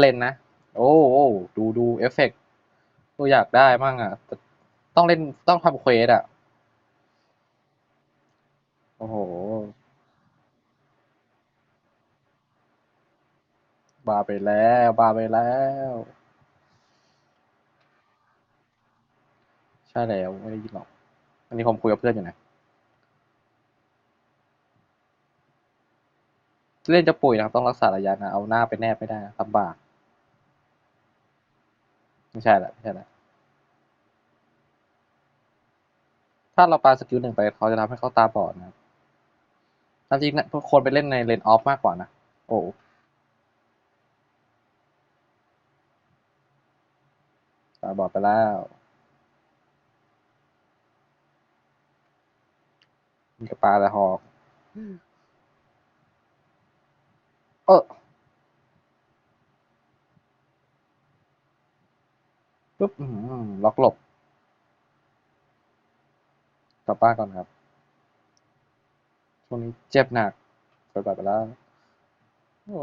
แหน่งมิดเลนนะ โอ้โอ้ดูดูเอฟเฟกต์ตัวอยากได้มั่งอะแต่ต้องเล่นต้องทำเควสอะ โอ้โห บาไปแล้วบาไปแล้ว ใช่แล้ว ไม่ได้ยินหรอก อันนี้ผมคุยกับเพื่อนอยู่นะเล่นจะป่วยนะครับต้องรักษาระยะนะ เอาหน้าไปแนบไม่ได้ลำบาก ไม่ใช่แหละไม่ใช่แหละถ้าเราปาสกิลหนึ่งไปเขาจะทำให้เขาตาบอดนะครับตามจริงนะทุกคนไปเล่นในเลนออฟมากกว่านะ โอ้ตาบอดไปแล้ว มีกระปาแต่หอก เออ ปุ๊บล็อกหลบกลับบ้านก่อนครับช่วงนี้เจ็บหนักไปบัดไปแล้ว โอ้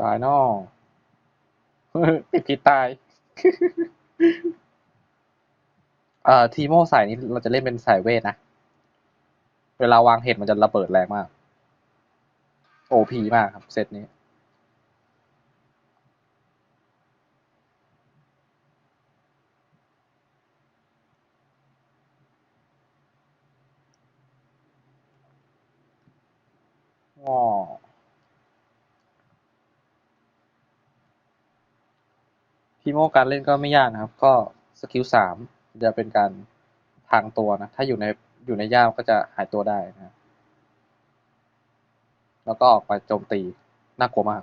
ตายนอก ติดพิษตาย เอ่อทีโมสายนี้เราจะเล่นเป็นสายเวทนะ เวลาวางเห็ดมันจะระเบิดแรงมาก โอพีมากครับ เซตนี้ว้า ทีโมการเล่นก็ไม่ยากนะครับ ก็สกิลสามจะเป็นการทางตัวนะ ถ้าอยู่ในอยู่ในย่ามก็จะหายตัวได้นะ แล้วก็ออกไปโจมตี น่ากลัวมาก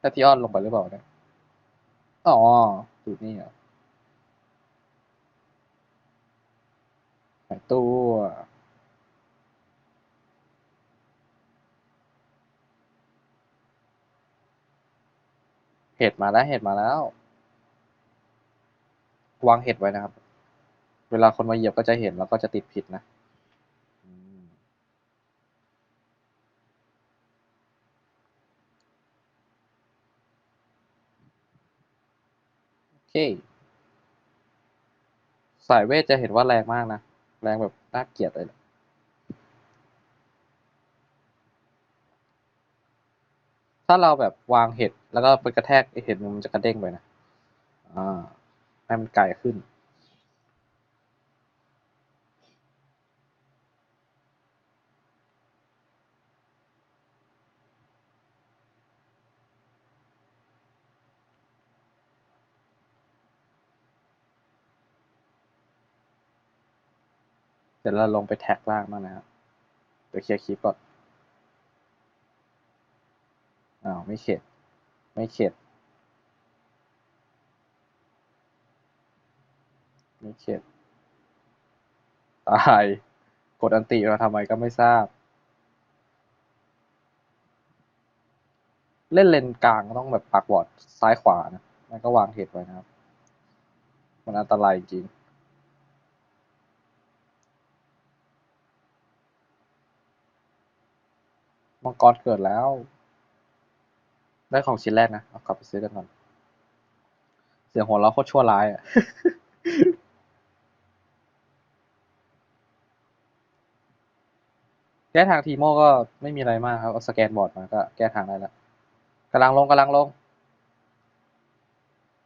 ถ้าที่ออนลงไปหรือเปล่าเนี่ย อ๋อจุดนี้เหรอหายตัว เห็ดมาแล้วเห็ดมาแล้ว วางเห็ดไว้นะครับ เวลาคนมาเหยียบก็จะเห็นแล้วก็จะติดผิดนะโอเค สายเวทจะเห็นว่าแรงมากนะ แรงแบบน่าเกลียดเลยแหละ ถ้าเราแบบวางเห็ดแล้วก็ไปกระแทกไอเห็ดมันจะกระเด้งไปนะอ่าให้มันไกลขึ้นเดี๋ยวเราลงไปแท็กล่างมางนะครับ เดี๋ยวเคลียร์คลิปก่อน อ้าว ไม่เข็ด ไม่เข็ด ไม่เข็ด ตาย กดอันติมาทำไมก็ไม่ทราบ เล่นเลนกลางก็ต้องแบบปักบอร์ดซ้ายขวานะไม่ก็วางเห็ดไว้นะครับ มันอันตรายจริงมังกรเกิดแล้ว ได้ของชิ้นแรกนะ เอากลับไปซื้อกันก่อน เสียงหัวเราโคตรชั่วร้ายอะแก้ทางทีโมก็ไม่มีอะไรมากครับ เอาสแกนบอร์ดมาก็แก้ทางได้แล้วกำลังลงกำลังลง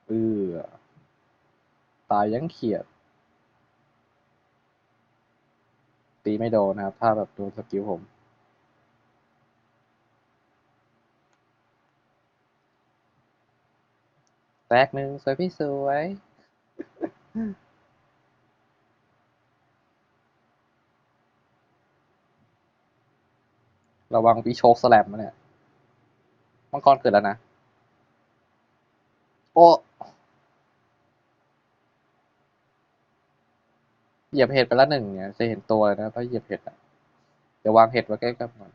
เออตายยังเขียด ตีไม่โดนนะครับ ถ้าแบบโดนสกิลผม แตกหนึ่งสวยพี่สวย ระวังปีโชคสแลมนะเนี่ยมังกรเกิดแล้วนะ โอ้เหยียบเห็ดไปล้วหนึ่งเนี่ยจะเห็นตัวนะเพราะเหยียบเห็ดอะเดี๋ยววางเห็ดไว้ใกล้ๆก่อน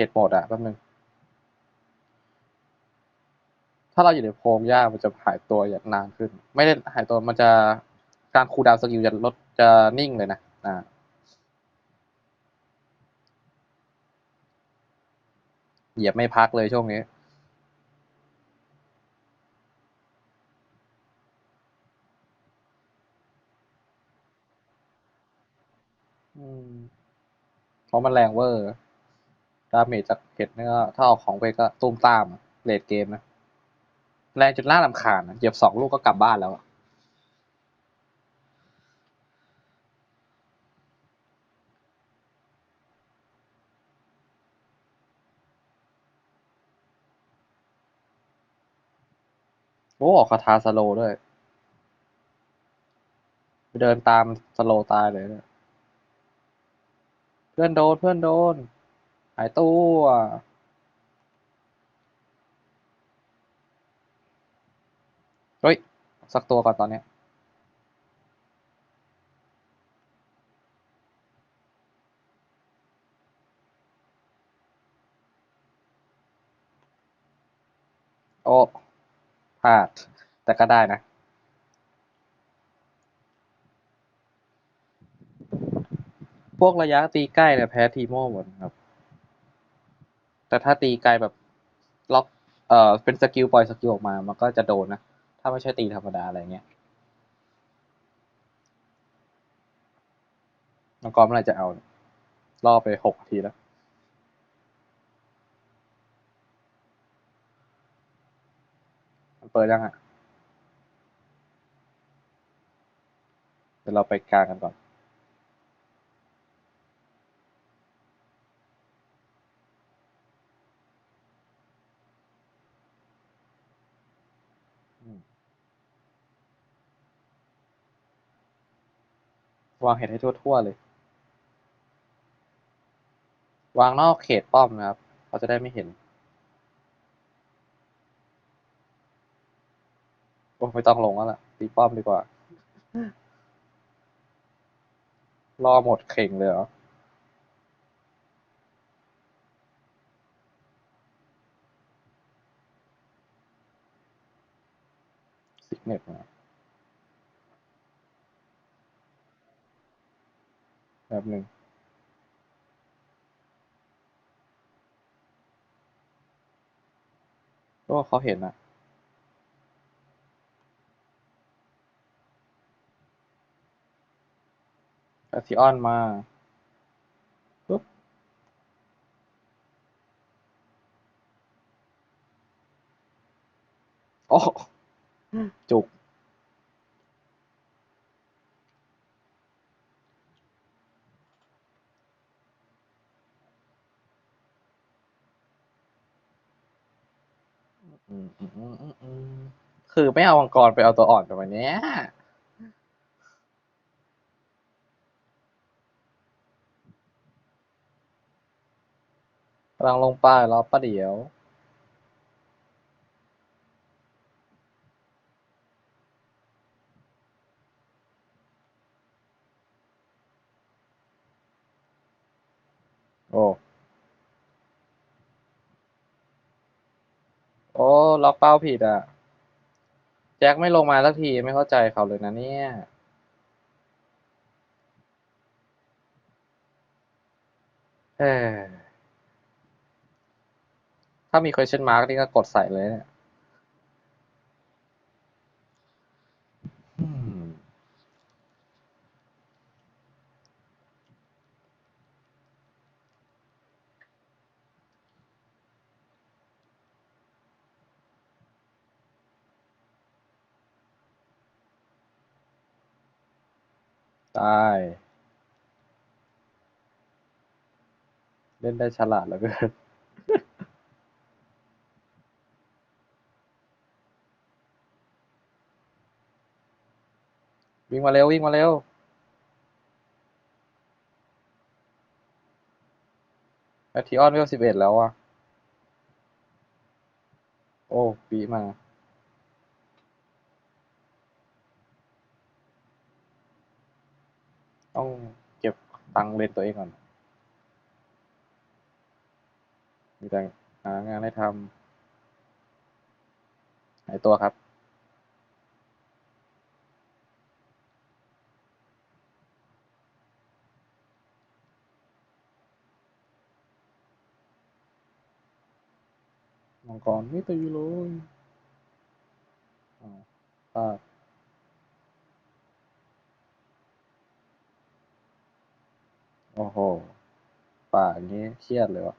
เห็ดหมดอะแป๊บนึง ถ้าเราอยู่ในโพรงหญ้ามันจะหายตัวอย่างนานขึ้น ไม่ได้หายตัวมันจะการคูลดาวน์สกิลจะลดจะนิ่งเลยนะอ่าเหยียบไม่พักเลยช่วงนี้เพราะมันแรงเวอร์ ดาเมจจากเห็ดเนี่ก็ถ้าเอาของไปก็ตุ้มตามเลดเกมนะแรงจนน่ารำคาญนะเหยียบสองลูกก็กลับบ้านแล้วโอ้ออกคาถาสโลด้วย ไปเดินตามสโลตายเลยเนี่ยเพื่อนโดน เพื่อนโดน หายตัว เฮ้ย สักตัวก่อนตอนเนี้ยโอ้พลาด แต่ก็ได้นะ พวกระยะตีใกล้เนี่ยแพ้ทีโม่หมดครับ แต่ถ้าตีไกลแบบล็อกเอ่อเป็นสกิลปล่อยสกิลออกมา มันก็จะโดนนะ ถ้าไม่ใช่ตีธรรมดาอะไรเงี้ยมังกรเมื่อไหร่จะเอาเนี่ยล่อไปหกทีแล้วมันเปิดยังอะ เดี๋ยวเราไปกลางกันก่อน วางเห็ดให้ทั่วๆเลย วางนอกเขตป้อมนะครับเขาจะได้ไม่เห็น โอ้ไม่ต้องลงแล้วล่ะ ตีป้อมดีกว่า รอหมดเข่งเลยเหรอสิกเน็ตมา แบบหนึ่งก็เขาเห็นอะแอซิออนมาปุ๊บโอ้จุก อืมอืมอืมอืมอืม คือไม่เอามังกรไปเอาตัวอ่อนไปวันเนี้ยกำลังลงไปรอป้าเดี๋ยวโอ้ อ้ล็อกเป้าผิดอะ แจ็คไม่ลงมาสักทีไม่เข้าใจเขาเลยนะเนี่ย เออถ้ามี question mark นี่ก็กดใส่เลยเนี่ยอืม ได้เล่นได้ฉลาดเหลือเกินวิ่งมาเร็ว วิ่งมาเร็ว แอททิออนเวลสิบเอ็ดแล้วอะ โอ้ ปีมา ต้องเก็บตังค์เลนตัวเองก่อน มีแต่หางานให้ทำหายตัวครับ มังกรไม่ตีเลยอ้าวพลาด โอ้โห ป่านี้เครียดเลยวะ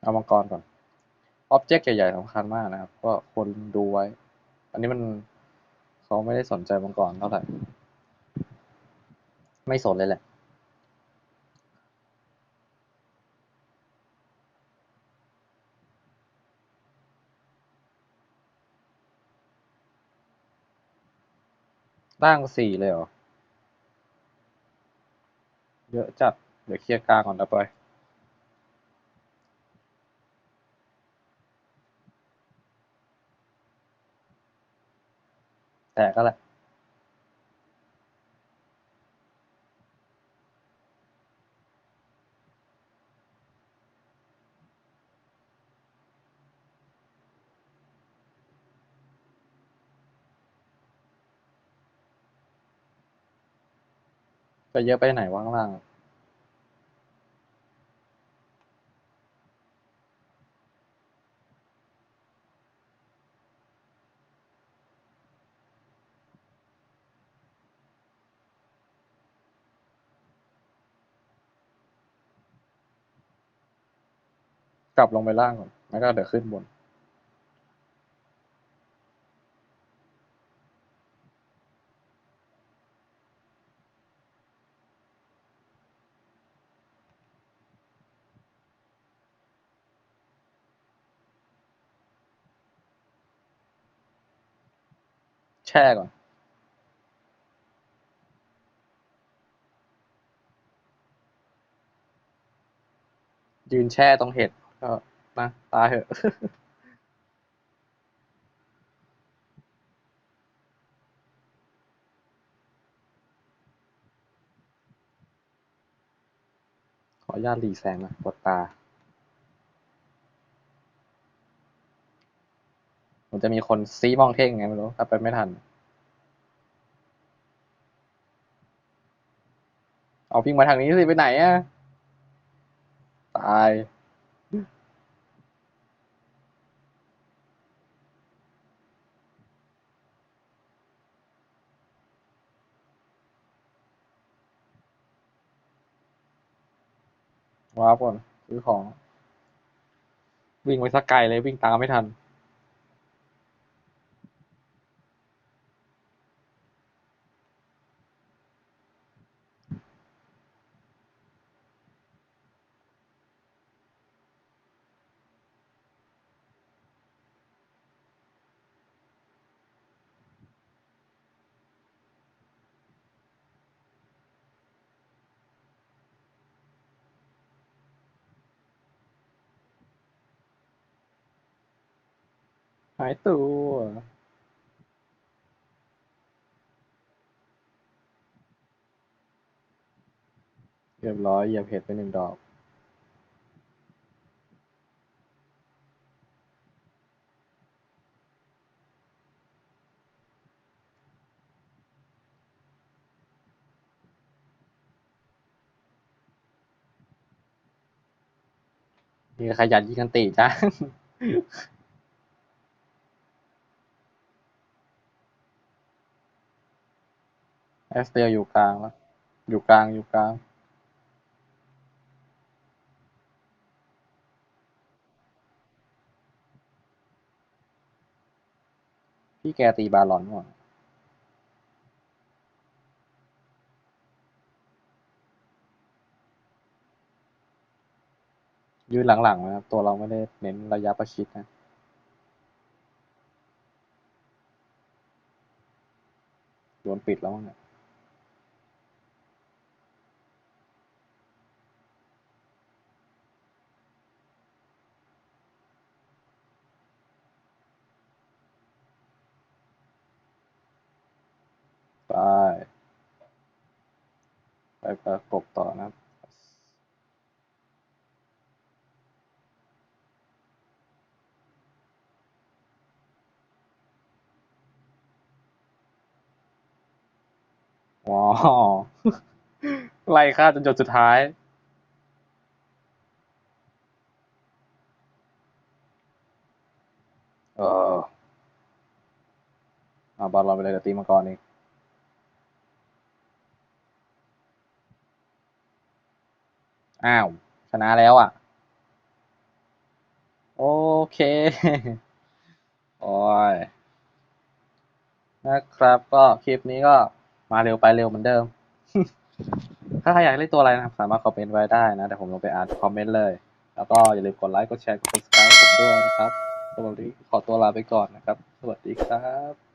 เอามังกรก่อน อ็อบเจกต์ใหญ่ๆสำคัญมากนะครับ ก็ควรดูไว้ อันนี้มันเขาไม่ได้สนใจมังกรเท่าไหร่ ไม่สนเลยแหละ ร่างสี่เลยเหรอ เยอะจัด เดี๋ยวเคลียร์กลางก่อนนะไปแต่ก็แหละ จะเยอะไปไหนวะข้างล่างกลับลงไปล่างก่อน แล้วก็เดี๋ยวขึ้นบน ช่ก่อนยืนแช่ตรงเห็ดก็นะตาเหอะขออนุญาตหลีแสงนะปวดตา มันจะมีคนซีมองเท่งไงไม่รู้ถ้าไปไม่ทัน เอาพิงมาทางนี้สิไปไหนอะตายว้าก่อนซื้อของ วิ่งไปสักไกลเลยวิ่งตามไม่ทันายตัว เรียบร้อยเหยียบเห็ดไปหนึ่งดอกนี่ขยันยิงกันตีจ้า แอสเตลอยู่กลางแล้วอยู่กลางอยู่กลาง พี่แกตีบาลอนก่อนยืนหลังๆนะครับ ตัวเราไม่ได้เน้นระยะประชิดนะโดนปิดแล้วมั้งเนี่ย ไปไปประกบต่อนะครับว้าวไล่ฆ่าจนจนสุดท้าย เอออาบอลลอนไปเลยเดี๋ยวตีมังกรเอง อ้าว ชนะแล้วอะ โอเค โอ้ย นะครับ ก็คลิปนี้ก็มาเร็วไปเร็วเหมือนเดิม ถ้าใครอยากเล่นตัวอะไรนะครับ สามารถคอมเมนต์ไว้ได้นะเดี๋ยวผมลงไปอ่านคอมเมนต์เลย แล้วก็อย่าลืมกดไลค์ กดแชร์ กด subscribe ให้ผมด้วยนะครับ สวันนี้ขอตัวลาไปก่อนนะครับ สวัสดีครับ